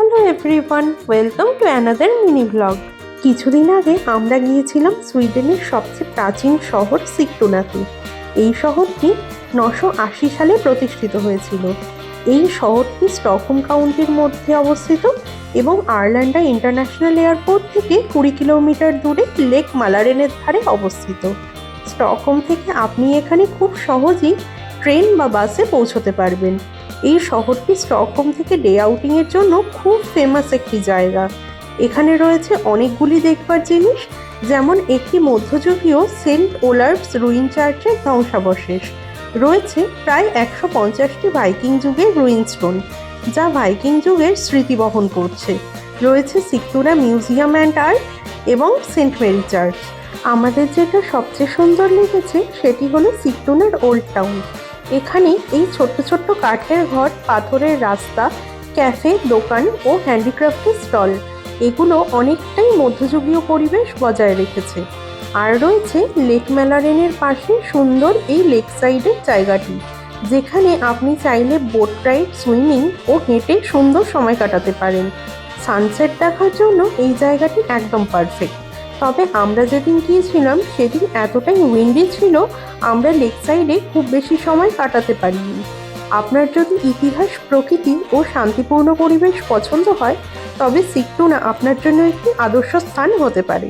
Hello everyone, welcome to another mini blog. কিছুদিন আগে আমরা গিয়েছিলাম সুইডেনের সবচেয়ে প্রাচীন শহর সিকটুনাতে এই শহরটি নশো আশি সালে প্রতিষ্ঠিত হয়েছিল। এই শহরটি স্টকহোম কাউন্টির মধ্যে অবস্থিত এবং আয়ারল্যান্ডা ইন্টারন্যাশনাল এয়ারপোর্ট থেকে কুড়ি কিলোমিটার দূরে লেক মালারেনের ধারে অবস্থিত। স্টকহোম থেকে আপনি এখানে খুব সহজেই ট্রেন বা বাসে পৌঁছতে পারবেন। এই শহরটি স্টকহোম থেকে ডে আউটিংয়ের জন্য খুব ফেমাস একটি জায়গা। এখানে রয়েছে অনেকগুলি দেখবার জিনিস, যেমন একটি মধ্যযুগীয় সেন্ট ওলার্ভস রুইন চার্চের ধ্বংসাবশেষ। রয়েছে প্রায় একশো পঞ্চাশটি ভাইকিং যুগের রুইন স্টোন, যা ভাইকিং যুগের স্মৃতি বহন করছে। রয়েছে সিকটুরা মিউজিয়াম অ্যান্ড আর্ট এবং সেন্ট মেরি চার্চ। আমাদের যেটা সবচেয়ে সুন্দর লেগেছে, সেটি হলো সিকটুনার ওল্ড টাউন। এখানে এই ছোট্ট ছোট্ট কাঠের ঘর, পাথরের রাস্তা, ক্যাফে, দোকান ও হ্যান্ডিক্রাফটের স্টল। এগুলো অনেকটাই মধ্যযুগীয় পরিবেশ বজায় রেখেছে। আর রয়েছে লেক ম্যালারেনের পাশে সুন্দর এই লেক সাইডের জায়গাটি, যেখানে আপনি চাইলে বোট রাইড, সুইমিং ও হেঁটে সুন্দর সময় কাটাতে পারেন। সানসেট দেখার জন্য এই জায়গাটি একদম পারফেক্ট। তবে আমরা যেদিন গিয়েছিলাম, সেদিন এতটাই উইন্ডি ছিল, আমরা লেক সাইডে খুব বেশি সময় কাটাতে পারিনি। আপনার যদি ইতিহাস, প্রকৃতি ও শান্তিপূর্ণ পরিবেশ পছন্দ হয়, তবে সিকটুনা আপনার জন্য একটি আদর্শ স্থান হতে পারে।